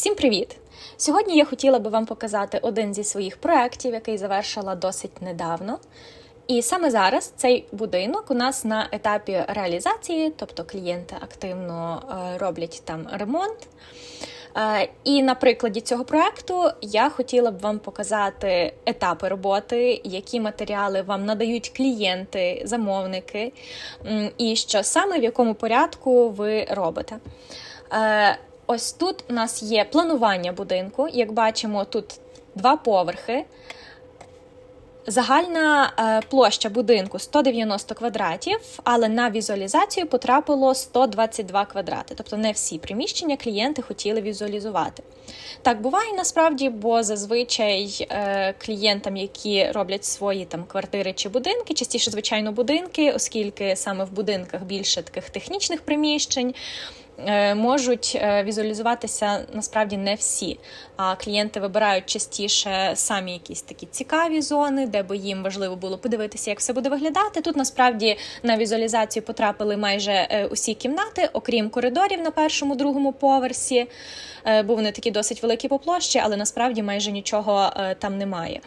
Всім привіт! Сьогодні я хотіла би вам показати один зі своїх проєктів, який завершила досить недавно. І саме зараз цей будинок у нас на етапі реалізації, тобто клієнти активно е, роблять там ремонт. Е, І на прикладі цього проекту я хотіла б вам показати етапи роботи, які матеріали вам надають клієнти, замовники, і що саме в якому порядку ви робите. Ось тут у нас є планування будинку. Як бачимо, тут два поверхи. Загальна е, площа будинку 190 квадратів, але на візуалізацію потрапило 122 квадрати. Тобто не всі приміщення клієнти хотіли візуалізувати. Так буває насправді, бо зазвичай е, клієнтам, які роблять свої там квартири чи будинки, частіше, звичайно, будинки, оскільки саме в будинках більше таких технічних приміщень. Е, Можуть е, візуалізуватися насправді не всі. А клієнти вибирають частіше самі якісь такі цікаві зони, де би їм важливо було подивитися, як все буде виглядати. Тут насправді на візуалізацію потрапили майже е, усі кімнати, окрім коридорів на першому, другому поверсі, бо вони такі досить великі по площі, але насправді майже нічого там немає.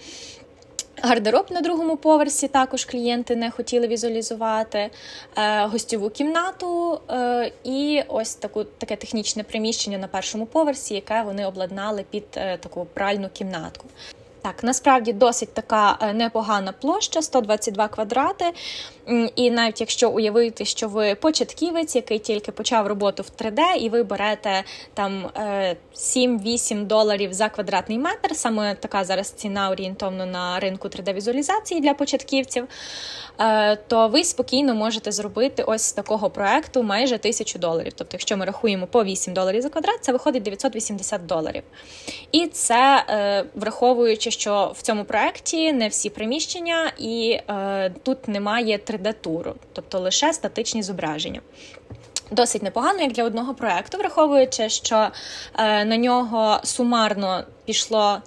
Гардероб на другому поверсі також клієнти не хотіли візуалізувати, е, гостьову кімнату е, і ось таку таке технічне приміщення на першому поверсі, яке вони обладнали під е, таку пральну кімнатку. Так, насправді досить така непогана площа 122 квадрати. І навіть якщо уявити, що ви початківець, який тільки почав роботу в 3D, і ви берете там е, 7-8 доларів за квадратний метр, саме така зараз ціна орієнтовно на ринку 3D-візуалізації для початківців, е, то ви спокійно можете зробити ось з такого проекту майже 1000 доларів. Тобто, якщо ми рахуємо по 8 доларів за квадрат, це виходить 980 доларів. І це е, враховуючи, що в цьому проекті не всі приміщення, і е, тут немає 3D-туру, тобто лише статичні зображення. Досить непогано, як для одного проекту, враховуючи, що е, на нього сумарно пішло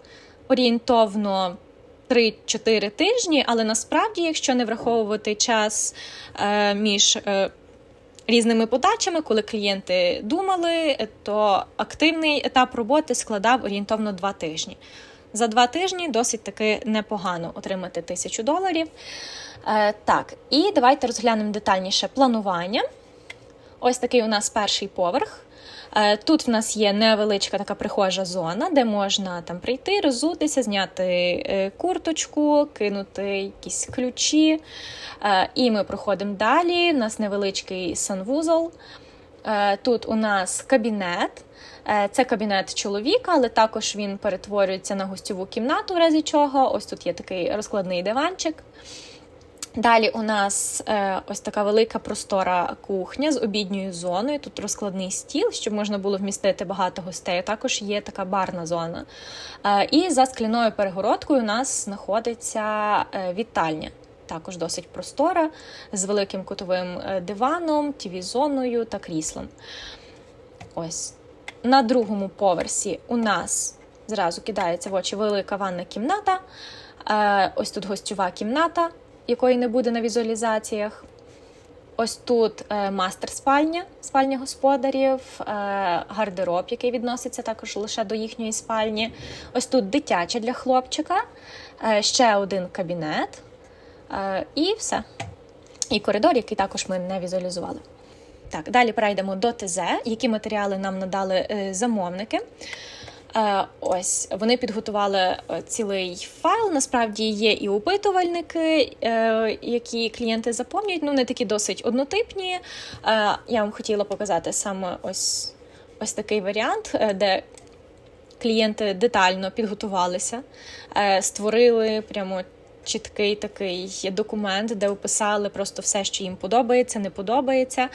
орієнтовно 3-4 тижні, але насправді, якщо не враховувати час е, між е, різними подачами, коли клієнти думали, то активний етап роботи складав орієнтовно 2 тижні. За два тижні досить таки непогано отримати тисячу доларів. Е, так, і давайте розглянемо детальніше планування. Ось такий у нас перший поверх. Е, Тут в нас є невеличка така прихожа зона, де можна там прийти, розутися, зняти е, курточку, кинути якісь ключі. І ми проходимо далі. У нас невеличкий санвузол. Тут у нас кабінет. Це кабінет чоловіка, але також він перетворюється на гостьову кімнату, в разі чого. Ось тут є такий розкладний диванчик. Далі у нас е, ось така велика простора кухня з обідньою зоною. Тут розкладний стіл, щоб можна було вмістити багато гостей. Також є така барна зона. Е, і за скляною перегородкою у нас знаходиться е, вітальня. Також досить простора, з великим кутовим е, диваном, тіві-зоною та кріслом. Ось на другому поверсі у нас зразу кидається в очі велика ванна кімната. Е, Ось тут гостьова кімната, якої не буде на візуалізаціях. Ось тут е, мастер-спальня, спальня господарів, е, гардероб, який відноситься також лише до їхньої спальні. Ось тут дитяча для хлопчика, е, ще один кабінет і все. І коридор, який також ми не візуалізували. Так, далі перейдемо до ТЗ, які матеріали нам надали замовники. Е, Ось вони підготували е, цілий файл. Насправді є і опитувальники, е, які клієнти заповнюють. Ну, вони такі досить однотипні. Я вам хотіла показати саме ось, ось такий варіант, де клієнти детально підготувалися, створили прямо. Чіткий такий документ, де описали просто все, що їм подобається, не подобається.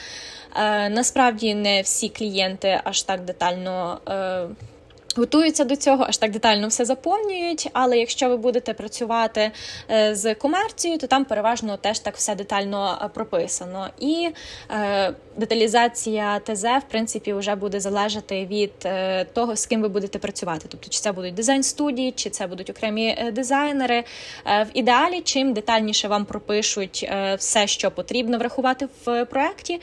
Е, насправді не всі клієнти аж так детально е, готуються до цього, аж так детально все заповнюють. Але якщо ви будете працювати е, з комерцією, то там переважно теж так все детально е, прописано. І е, деталізація ТЗ, в принципі, вже буде залежати від е, того, з ким ви будете працювати. Тобто, чи це будуть дизайн-студії, чи це будуть окремі дизайнери. В ідеалі, чим детальніше вам пропишуть все, що потрібно врахувати в проєкті,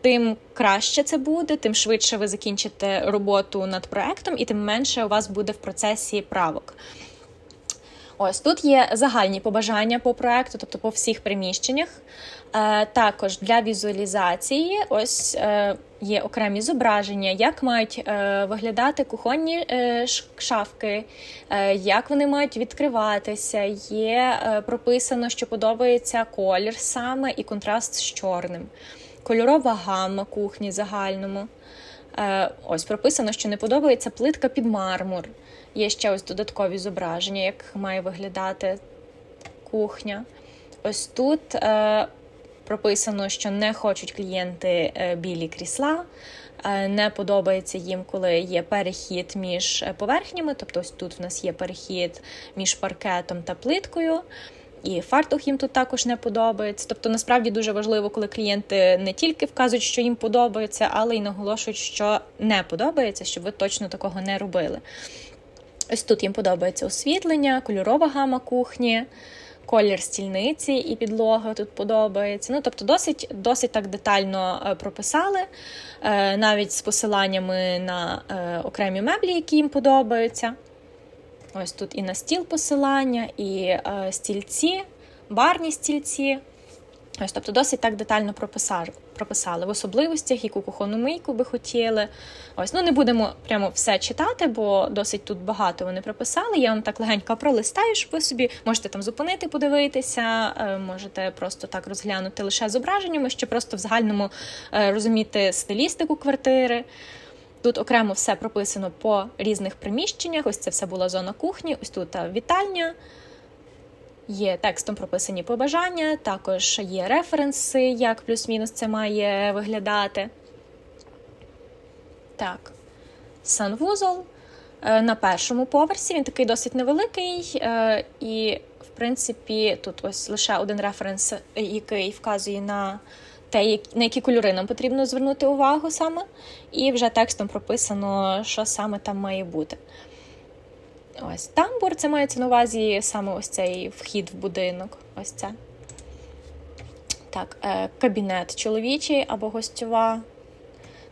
тим краще це буде, тим швидше ви закінчите роботу над проектом, і тим менше у вас буде в процесі правок. Ось тут є загальні побажання по проекту, тобто по всіх приміщеннях. Е, також для візуалізації ось е, є окремі зображення, як мають е, виглядати кухонні е, шафки, е, як вони мають відкриватися. Є е, прописано, що подобається колір саме і контраст з чорним, кольорова гамма кухні загальному. Е, ось прописано, що не подобається плитка під мармур. Є ще ось додаткові зображення, як має виглядати кухня. Ось тут е, прописано, що не хочуть клієнти е, білі крісла. Не подобається їм, коли є перехід між поверхнями. Тобто, ось тут в нас є перехід між паркетом та плиткою. І фартух їм тут також не подобається. Тобто, насправді дуже важливо, коли клієнти не тільки вказують, що їм подобається, але й наголошують, що не подобається, щоб ви точно такого не робили. Ось тут їм подобається освітлення, кольорова гама кухні, колір стільниці і підлога тут подобається. Ну, тобто, досить, досить так детально е, прописали, е, навіть з посиланнями на е, окремі меблі, які їм подобаються. Ось тут і на стіл посилання, і е, стільці, барні стільці. Ось, тобто досить так детально прописали, в особливостях, яку кухонну мийку би хотіли. Ось, ну не будемо прямо все читати, бо досить тут багато вони прописали. Я вам так легенько пролистаю, щоб ви собі можете там зупинити, подивитися, е, можете просто так розглянути лише зображеннями, щоб просто в загальному е, розуміти стилістику квартири. Тут окремо все прописано по різних приміщеннях. Ось це все була зона кухні, ось тут вітальня. Є текстом прописані побажання, також є референси, як плюс-мінус це має виглядати. Так, санвузол е, на першому поверсі. Він такий досить невеликий, е, і, в принципі, тут ось лише один референс, е, який вказує на те, на які кольори нам потрібно звернути увагу саме, і вже текстом прописано, що саме там має бути. Ось тамбур, це мається на увазі саме ось цей вхід в будинок. Ось це. Так, е, кабінет чоловічий або гостьова.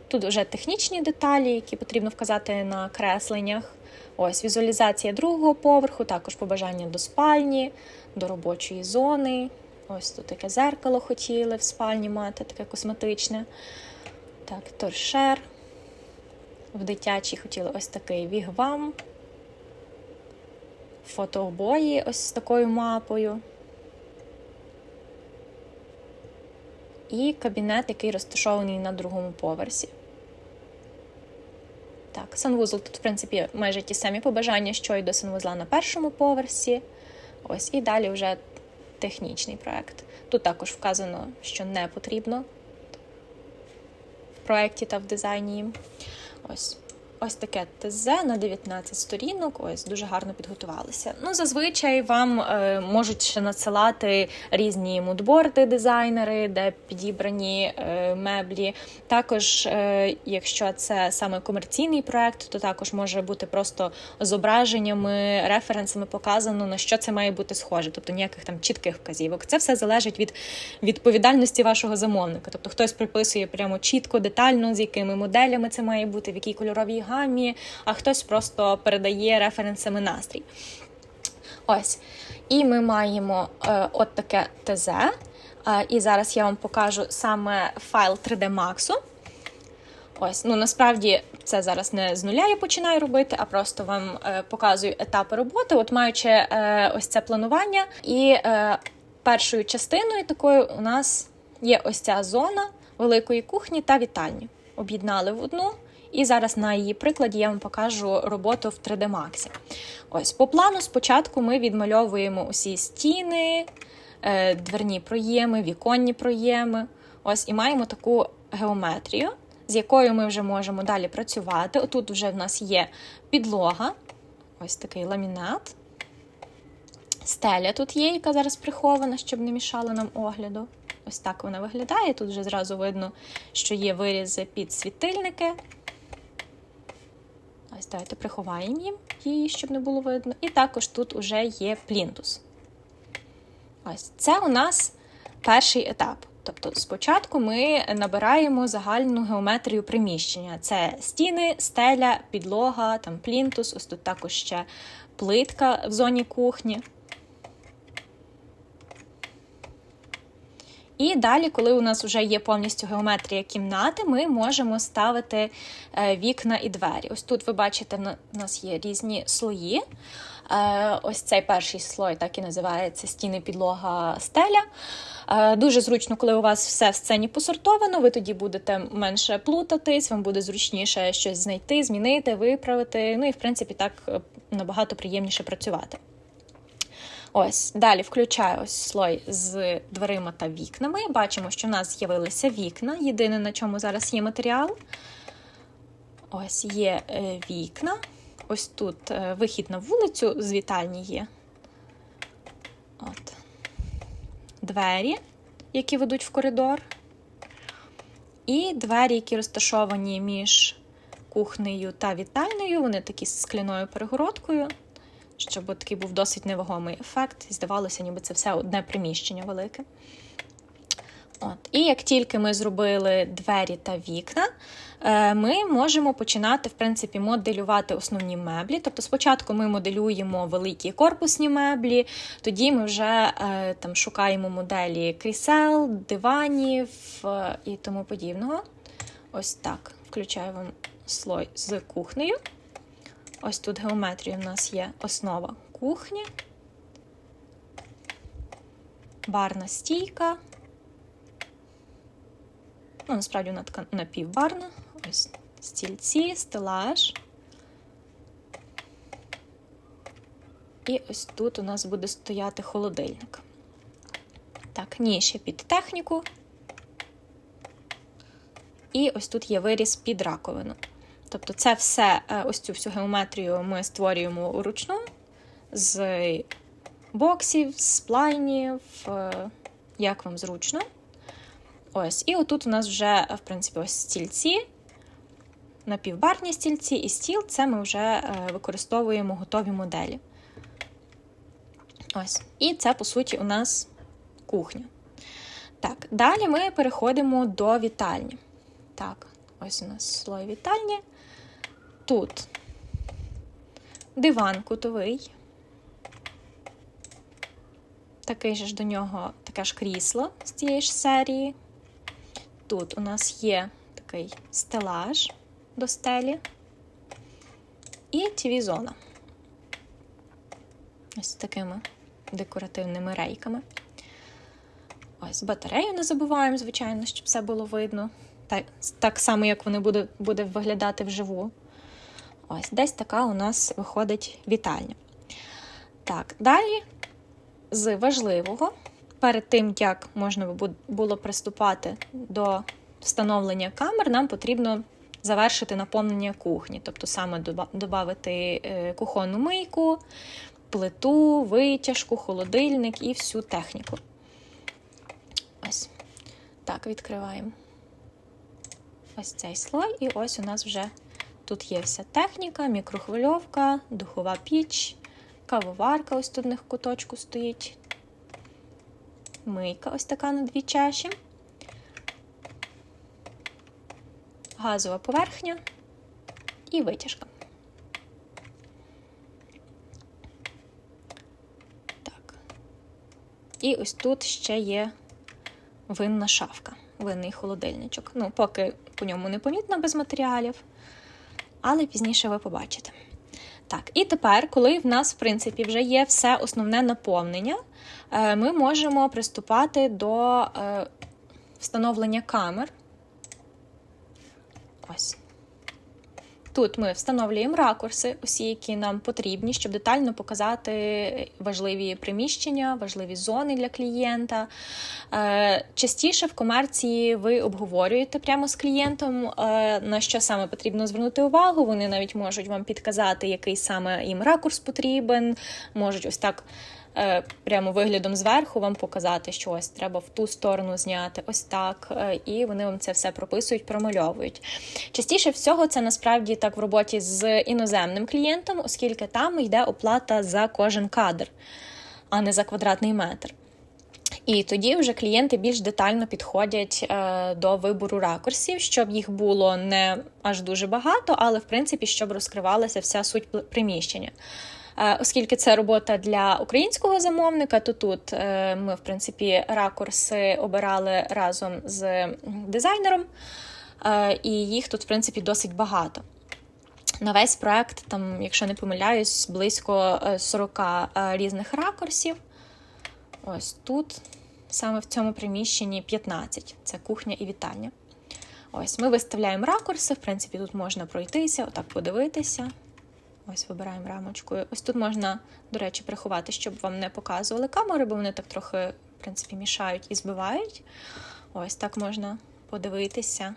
Тут вже технічні деталі, які потрібно вказати на кресленнях. Ось візуалізація другого поверху, також побажання до спальні, до робочої зони. Ось тут таке зеркало хотіли в спальні мати, таке косметичне. Так, торшер. В дитячій хотіли ось такий вігвам. Фотообої ось з такою мапою. І кабінет, який розташований на другому поверсі. Так, санвузол тут, в принципі, майже ті самі побажання, що й до санвузла на першому поверсі. Ось, і далі вже технічний проект. Тут також вказано, що не потрібно в проєкті та в дизайні. Ось. Ось таке ТЗ на 19 сторінок. Ось дуже гарно підготувалися. Ну, зазвичай вам е, можуть надсилати різні мудборди дизайнери, де підібрані е, меблі. Також, е, якщо це саме комерційний проект, то також може бути просто зображеннями, референсами показано на що це має бути схоже, тобто ніяких там чітких вказівок. Це все залежить від відповідальності вашого замовника. Тобто хтось приписує прямо чітко, детально, з якими моделями це має бути, в якій кольоровій гамі, а хтось просто передає референсами настрій. Ось. І ми маємо е, от таке ТЗ. Е, і зараз я вам покажу саме файл 3D Max. Ось, ну насправді це зараз не з нуля я починаю робити, а просто вам е, показую етапи роботи. От маючи е, ось це планування, і е, першою частиною такою у нас є ось ця зона великої кухні та вітальні. Об'єднали в одну. І зараз на її прикладі я вам покажу роботу в 3D Max. Ось по плану спочатку ми відмальовуємо усі стіни, е, дверні проєми, віконні проєми. Ось і маємо таку геометрію, з якою ми вже можемо далі працювати. Отут вже в нас є підлога, ось такий ламінат. Стеля тут є, яка зараз прихована, щоб не мішала нам огляду. Ось так вона виглядає. Тут вже зразу видно, що є вирізи під світильники. Ось давайте приховаємо її, щоб не було видно. І також тут вже є плінтус. Ось це у нас перший етап. Тобто, спочатку ми набираємо загальну геометрію приміщення: це стіни, стеля, підлога, там плінтус, ось тут також ще плитка в зоні кухні. І далі, коли у нас вже є повністю геометрія кімнати, ми можемо ставити е, вікна і двері. Ось тут ви бачите, у нас є різні слої. Е, ось цей перший слой, так і називається стіни, підлога, стеля. Е, дуже зручно, коли у вас все в сцені посортовано, ви тоді будете менше плутатись, вам буде зручніше щось знайти, змінити, виправити. Ну і в принципі так набагато приємніше працювати. Ось, далі включаю ось слой з дверима та вікнами. Бачимо, що в нас з'явилися вікна. Єдине, на чому зараз є матеріал. Ось є е, вікна. Ось тут е, вихід на вулицю з вітальні є. От. Двері, які ведуть в коридор. І двері, які розташовані між кухнею та вітальнею, вони такі з скляною перегородкою щоб такий був досить невагомий ефект. І здавалося, ніби це все одне приміщення велике. От. І як тільки ми зробили двері та вікна, е, ми можемо починати, в принципі, моделювати основні меблі. Тобто, спочатку ми моделюємо великі корпусні меблі, тоді ми вже е, там шукаємо моделі крісел, диванів е, і тому подібного. Ось так. Включаю вам слой з кухнею. Ось тут геометрія в нас є основа кухні, барна стійка. Ну, насправді вона така напівбарна. Ось стільці, стелаж. І ось тут у нас буде стояти холодильник. Так, ніші під техніку. І ось тут є виріз під раковину. Тобто, це все, е, ось цю всю геометрію ми створюємо вручну з боксів, з плайнів, е, як вам зручно. Ось, І отут у нас вже, в принципі, ось стільці, напівбарні стільці і стіл це ми вже е, використовуємо готові моделі. Ось. І це, по суті, у нас кухня. Так, далі ми переходимо до вітальні. Так, ось у нас слой вітальні тут диван кутовий. Такий же ж до нього таке ж крісло з цієї ж серії. Тут у нас є такий стелаж до стелі і тіві-зона. Ось такими декоративними рейками. Ось батарею не забуваємо, звичайно, щоб все було видно. Так так само, як вони буде, буде виглядати вживу. Ось, десь така у нас виходить вітальня. Так, далі з важливого, перед тим, як можна було приступати до встановлення камер, нам потрібно завершити наповнення кухні, тобто саме додати е, кухонну мийку, плиту, витяжку, холодильник і всю техніку. Ось. Так, відкриваємо ось цей слой, і ось у нас вже Тут є вся техніка, мікрохвильовка, духова піч, кавоварка ось тут в них куточку стоїть. Мийка ось така на дві чаші. Газова поверхня і витяжка. Так. І ось тут ще є винна шафка, винний холодильничок. Ну, поки по ньому не помітно без матеріалів але пізніше ви побачите. Так, і тепер, коли в нас, в принципі, вже є все основне наповнення, е, ми можемо приступати до е, встановлення камер. Ось. Тут ми встановлюємо ракурси, усі, які нам потрібні, щоб детально показати важливі приміщення, важливі зони для клієнта. Е, частіше в комерції ви обговорюєте прямо з клієнтом, е, на що саме потрібно звернути увагу. Вони навіть можуть вам підказати, який саме їм ракурс потрібен, можуть ось так. Е, прямо виглядом зверху вам показати, що ось треба в ту сторону зняти, ось так. Е, і вони вам це все прописують, промальовують. Частіше всього, це насправді так в роботі з іноземним клієнтом, оскільки там йде оплата за кожен кадр, а не за квадратний метр. І тоді вже клієнти більш детально підходять е, до вибору ракурсів, щоб їх було не аж дуже багато, але в принципі, щоб розкривалася вся суть приміщення. Е, оскільки це робота для українського замовника, то тут е, ми, в принципі, ракурси обирали разом з дизайнером, е, і їх тут, в принципі, досить багато. На весь проект, там, якщо не помиляюсь, близько 40 різних ракурсів. Ось тут, саме в цьому приміщенні 15 це кухня і вітальня. Ось, ми виставляємо ракурси, в принципі, тут можна пройтися, отак подивитися. Ось вибираємо рамочкою. Ось тут можна, до речі, приховати, щоб вам не показували камери, бо вони так трохи, в принципі, мішають і збивають. Ось так можна подивитися,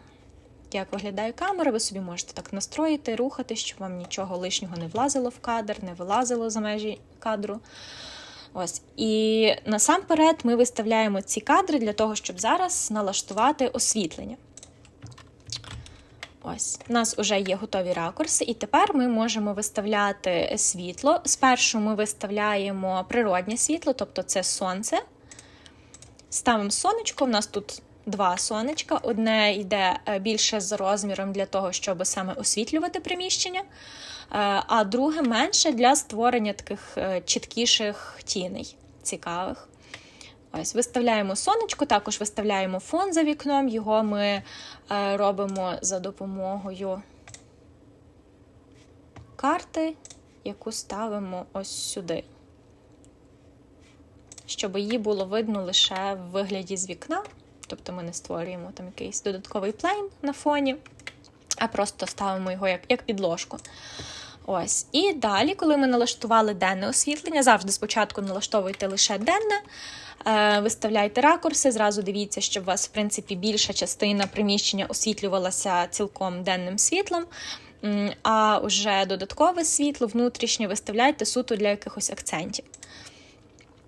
як виглядає камера. Ви собі можете так настроїти, рухати, щоб вам нічого лишнього не влазило в кадр, не вилазило за межі кадру. Ось. І насамперед ми виставляємо ці кадри для того, щоб зараз налаштувати освітлення. Ось, у нас вже є готові ракурси, і тепер ми можемо виставляти світло. Спершу ми виставляємо природнє світло, тобто це сонце. Ставимо сонечко, у нас тут два сонечка. Одне йде е, більше з розміром для того, щоб саме освітлювати приміщення, е, а друге менше для створення таких е, чіткіших тіней, цікавих. Ось, Виставляємо сонечко, також виставляємо фон за вікном, його ми е, робимо за допомогою карти, яку ставимо ось сюди. Щоб її було видно лише в вигляді з вікна. Тобто ми не створюємо там якийсь додатковий плейн на фоні, а просто ставимо його як, як підложку. Ось. І далі, коли ми налаштували денне освітлення, завжди спочатку налаштовуйте лише денне. Е, виставляйте ракурси, зразу дивіться, щоб у вас, в принципі, більша частина приміщення освітлювалася цілком денним світлом. А вже додаткове світло внутрішнє виставляйте суто для якихось акцентів.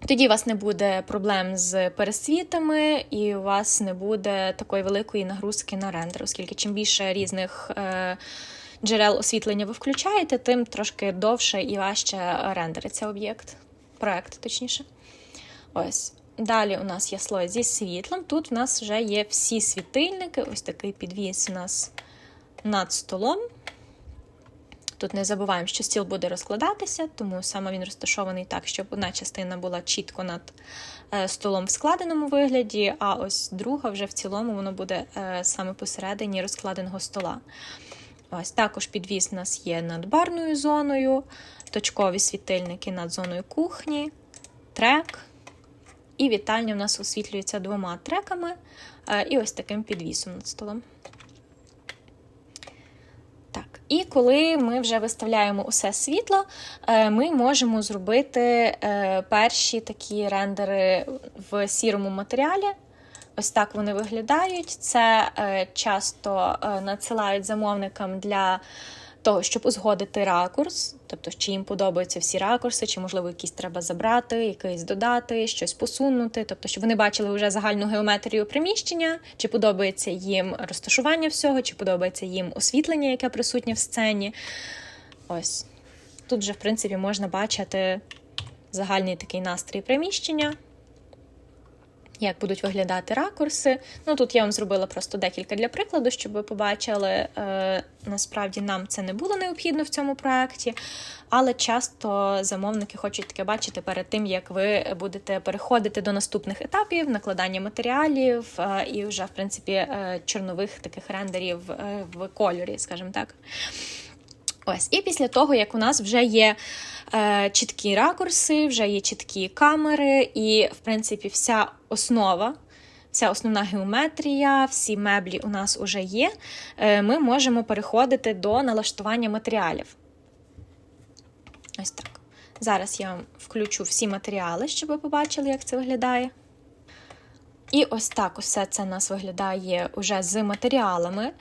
Тоді у вас не буде проблем з пересвітами, і у вас не буде такої великої нагрузки на рендер, оскільки чим більше різних е, джерел освітлення ви включаєте, тим трошки довше і важче рендериться об'єкт, проект, точніше. Ось. Далі у нас є слой зі світлом. Тут у нас вже є всі світильники, ось такий підвіс у нас над столом. Тут не забуваємо, що стіл буде розкладатися, тому саме він розташований так, щоб одна частина була чітко над е, столом в складеному вигляді, а ось друга вже в цілому воно буде е, саме посередині розкладеного стола. Ось Також підвіз у нас є над барною зоною, точкові світильники над зоною кухні, трек. І вітальня в нас освітлюється двома треками е, і ось таким підвісом над столом. Так, І коли ми вже виставляємо усе світло, е, ми можемо зробити е, перші такі рендери в сірому матеріалі. Ось так вони виглядають. Це часто надсилають замовникам для того, щоб узгодити ракурс, тобто чи їм подобаються всі ракурси, чи, можливо, якісь треба забрати, якийсь додати, щось посунути, тобто, щоб вони бачили вже загальну геометрію приміщення, чи подобається їм розташування всього, чи подобається їм освітлення, яке присутнє в сцені. Ось. Тут вже, в принципі, можна бачити загальний такий настрій приміщення як будуть виглядати ракурси. Ну Тут я вам зробила просто декілька для прикладу, щоб ви побачили. Е, Насправді нам це не було необхідно в цьому проєкті, але часто замовники хочуть таке бачити перед тим, як ви будете переходити до наступних етапів, накладання матеріалів е, і вже, в принципі, е, чорнових таких рендерів в кольорі, скажімо так. Ось, І після того, як у нас вже є е, чіткі ракурси, вже є чіткі камери, і, в принципі, вся основа, вся основна геометрія, всі меблі у нас вже є, е, ми можемо переходити до налаштування матеріалів. Ось так. Зараз я вам включу всі матеріали, щоб ви побачили, як це виглядає. І ось так усе це у нас виглядає уже з матеріалами.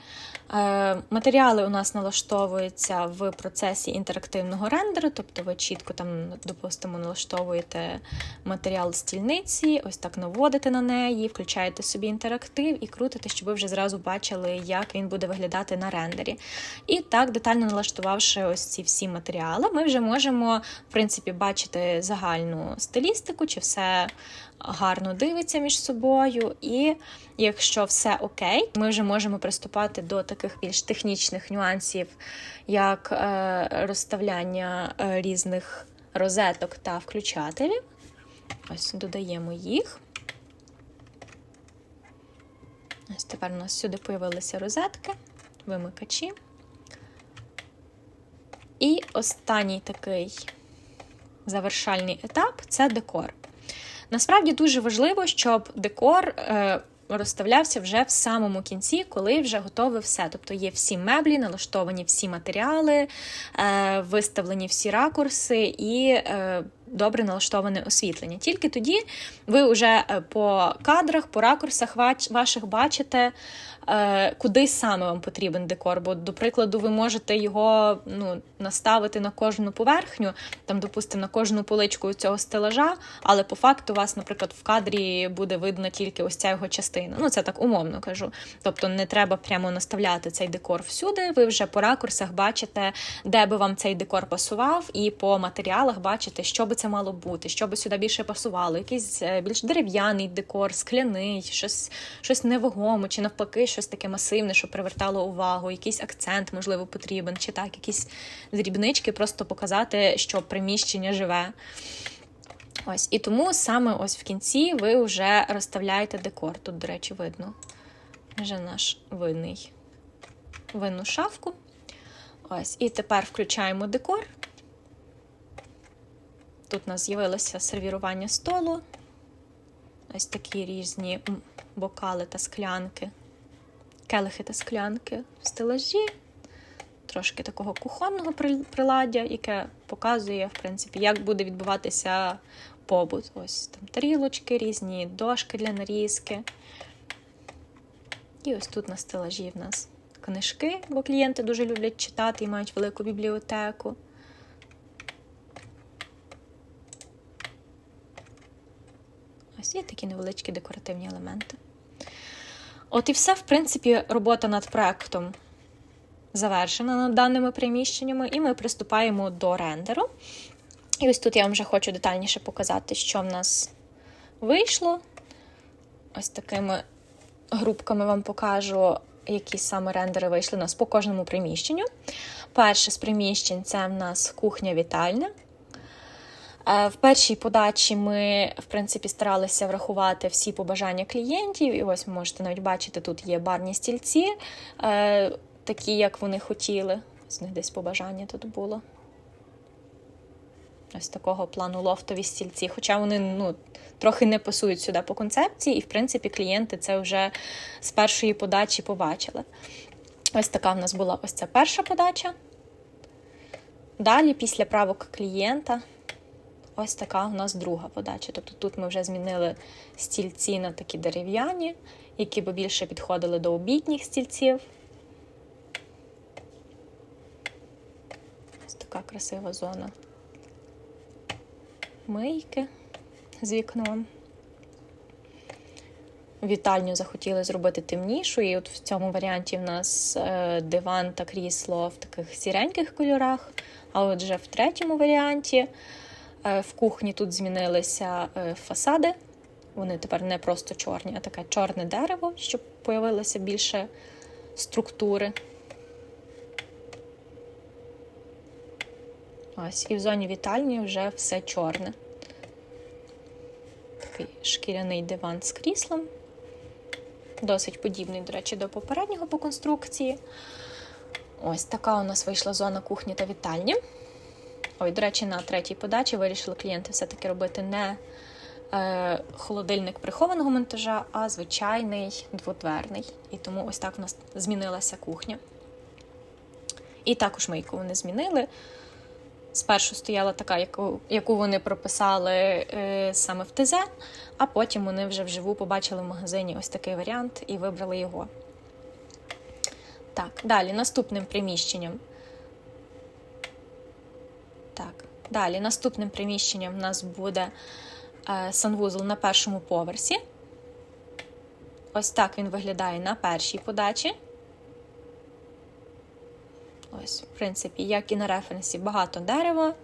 Е, матеріали у нас налаштовуються в процесі інтерактивного рендеру, тобто ви чітко там, допустимо, налаштовуєте матеріал стільниці, ось так наводите на неї, включаєте собі інтерактив і крутите, щоб ви вже зразу бачили, як він буде виглядати на рендері. І так, детально налаштувавши ось ці всі матеріали, ми вже можемо, в принципі, бачити загальну стилістику, чи все гарно дивиться між собою. І якщо все окей, ми вже можемо приступати до таких більш технічних нюансів, як е, розставляння е, різних розеток та включателів. Ось додаємо їх. Ось тепер у нас сюди появилися розетки, вимикачі. І останній такий завершальний етап це декор. Насправді дуже важливо, щоб декор е, розставлявся вже в самому кінці, коли вже готове все. Тобто є всі меблі, налаштовані всі матеріали, е, виставлені всі ракурси і е, добре налаштоване освітлення. Тільки тоді ви вже по кадрах, по ракурсах ваших бачите, куди саме вам потрібен декор. Бо, до прикладу, ви можете його ну, наставити на кожну поверхню, там, допустимо, на кожну поличку цього стелажа, але по факту у вас, наприклад, в кадрі буде видно тільки ось ця його частина. Ну, це так умовно кажу. Тобто не треба прямо наставляти цей декор всюди. Ви вже по ракурсах бачите, де би вам цей декор пасував, і по матеріалах бачите, що би це мало бути, що би сюди більше пасувало, якийсь е, більш дерев'яний декор, скляний, щось щось невагоме, чи навпаки, щось таке масивне, що привертало увагу, якийсь акцент, можливо, потрібен, чи так, якісь дрібнички, просто показати, що приміщення живе. Ось, І тому саме ось в кінці ви вже розставляєте декор. Тут, до речі, видно вже наш винний винну шафку. Ось, І тепер включаємо декор. Тут у нас з'явилося сервірування столу. Ось такі різні бокали та склянки, келихи та склянки в стелажі, трошки такого кухонного приладдя, яке показує, в принципі, як буде відбуватися побут. Ось там тарілочки, різні дошки для нарізки. І ось тут на стелажі в нас книжки, бо клієнти дуже люблять читати і мають велику бібліотеку. Ось є такі невеличкі декоративні елементи. От і все, в принципі, робота над проектом завершена над даними приміщеннями, і ми приступаємо до рендеру. І ось тут я вам вже хочу детальніше показати, що в нас вийшло. Ось такими групками вам покажу, які саме рендери вийшли у нас по кожному приміщенню. Перше з приміщень це в нас кухня-вітальня. Е, в першій подачі ми, в принципі, старалися врахувати всі побажання клієнтів. І ось ви можете навіть бачити, тут є барні стільці, е, такі, як вони хотіли. З них десь побажання тут було. Ось такого плану лофтові стільці. Хоча вони ну, трохи не пасують сюди по концепції, і, в принципі, клієнти це вже з першої подачі побачили. Ось така в нас була ось ця перша подача. Далі, після правок клієнта, ось така у нас друга подача. Тобто тут ми вже змінили стільці на такі дерев'яні, які би більше підходили до обідніх стільців. Ось така красива зона мийки з вікном. Вітальню захотіли зробити темнішу, і от в цьому варіанті в нас е, диван та крісло в таких сіреньких кольорах. А отже, в третьому варіанті в кухні тут змінилися е, фасади. Вони тепер не просто чорні, а таке чорне дерево, щоб появилося більше структури. Ось, і в зоні вітальні вже все чорне. Такий шкіряний диван з кріслом. Досить подібний, до речі, до попереднього по конструкції. Ось така у нас вийшла зона кухні та вітальні. Ой, до речі, на третій подачі вирішили клієнти все-таки робити не е, холодильник прихованого монтажа, а звичайний дводверний. І тому ось так у нас змінилася кухня. І також мийку вони змінили. Спершу стояла така, яку яку вони прописали е, саме в ТЗ, а потім вони вже вживу побачили в магазині ось такий варіант і вибрали його. Так, далі наступним приміщенням. Так, далі наступним приміщенням в нас буде е, санвузол на першому поверсі. Ось так він виглядає на першій подачі. Ось, в принципі, як і на референсі, багато дерева,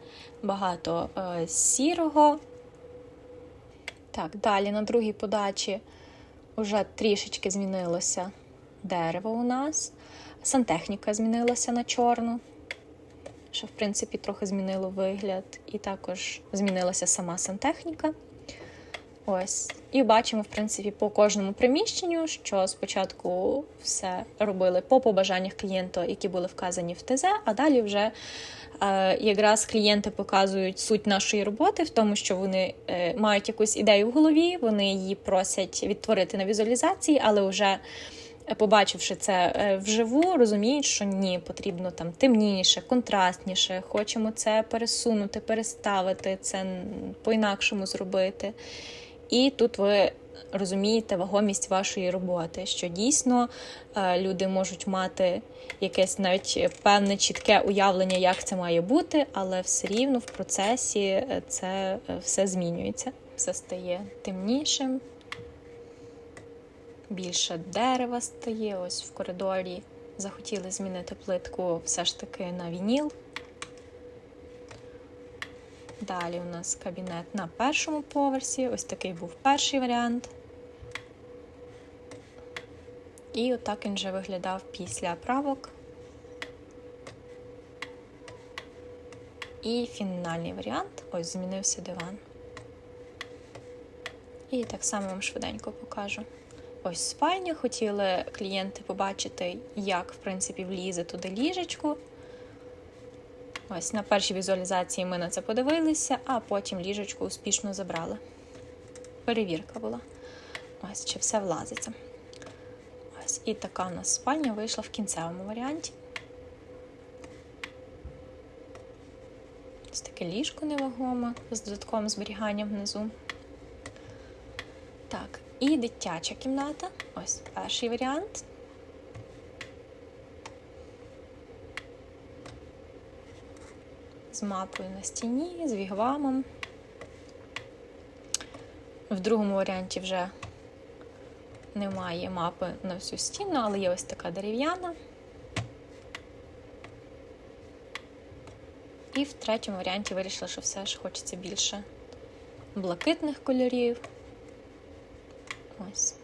багато е, сірого. Так, далі на другій подачі вже трішечки змінилося дерево у нас. Сантехніка змінилася на чорну, що, в принципі, трохи змінило вигляд, і також змінилася сама сантехніка. Ось. І бачимо, в принципі, по кожному приміщенню, що спочатку все робили по побажаннях клієнта, які були вказані в ТЗ, а далі вже е, якраз клієнти показують суть нашої роботи в тому, що вони е, мають якусь ідею в голові, вони її просять відтворити на візуалізації, але вже. Побачивши це е, вживу, розуміють, що ні, потрібно там темніше, контрастніше, хочемо це пересунути, переставити, це по-інакшому зробити. І тут ви розумієте вагомість вашої роботи, що дійсно е, люди можуть мати якесь навіть певне чітке уявлення, як це має бути, але все рівно в процесі е, це все змінюється, все стає темнішим. Більше дерева стає. Ось в коридорі захотіли змінити плитку все ж таки на вініл. Далі у нас кабінет на першому поверсі. Ось такий був перший варіант. І отак він вже виглядав після правок. І фінальний варіант. Ось змінився диван. І так само вам швиденько покажу. Ось спальня. Хотіли клієнти побачити, як, в принципі, влізе туди ліжечко. Ось на першій візуалізації ми на це подивилися, а потім ліжечко успішно забрали. Перевірка була. Ось, чи все влазиться. Ось, і така у нас спальня вийшла в кінцевому варіанті. Ось таке ліжко невагоме з додатковим зберіганням внизу. Так, і дитяча кімната. Ось перший варіант. З мапою на стіні, з вігвамом. В другому варіанті вже немає мапи на всю стіну, але є ось така дерев'яна. І в третьому варіанті вирішила, що все ж хочеться більше блакитних кольорів. Ось.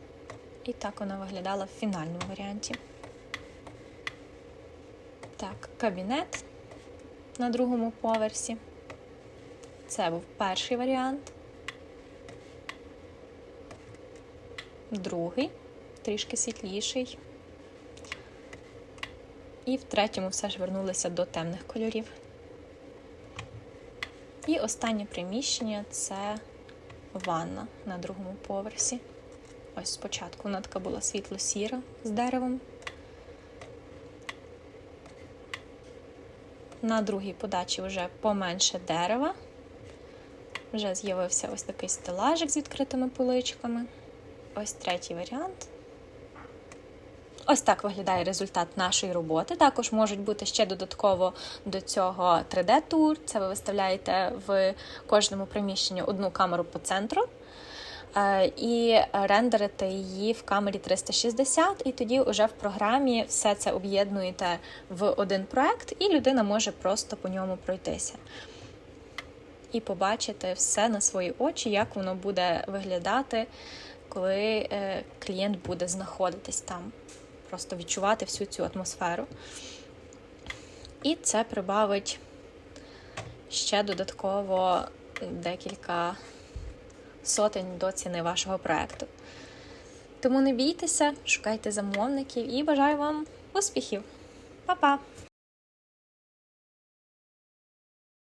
І так вона виглядала в фінальному варіанті. Так, кабінет на другому поверсі. Це був перший варіант. Другий, трішки світліший. І в третьому все ж вернулися до темних кольорів. І останнє приміщення це ванна на другому поверсі. Ось спочатку вона така була світло-сіра з деревом. На другій подачі вже поменше дерева. Вже з'явився ось такий стелажик з відкритими поличками. Ось третій варіант. Ось так виглядає результат нашої роботи. Також можуть бути ще додатково до цього 3D-тур. Це ви виставляєте в кожному приміщенні одну камеру по центру. Е, І рендерите її в камері 360, і тоді вже в програмі все це об'єднуєте в один проект, і людина може просто по ньому пройтися. І побачити все на свої очі, як воно буде виглядати, коли е, клієнт буде знаходитись там просто відчувати всю цю атмосферу. І це прибавить ще додатково декілька сотень до ціни вашого проекту. Тому не бійтеся, шукайте замовників і бажаю вам успіхів! Па-па!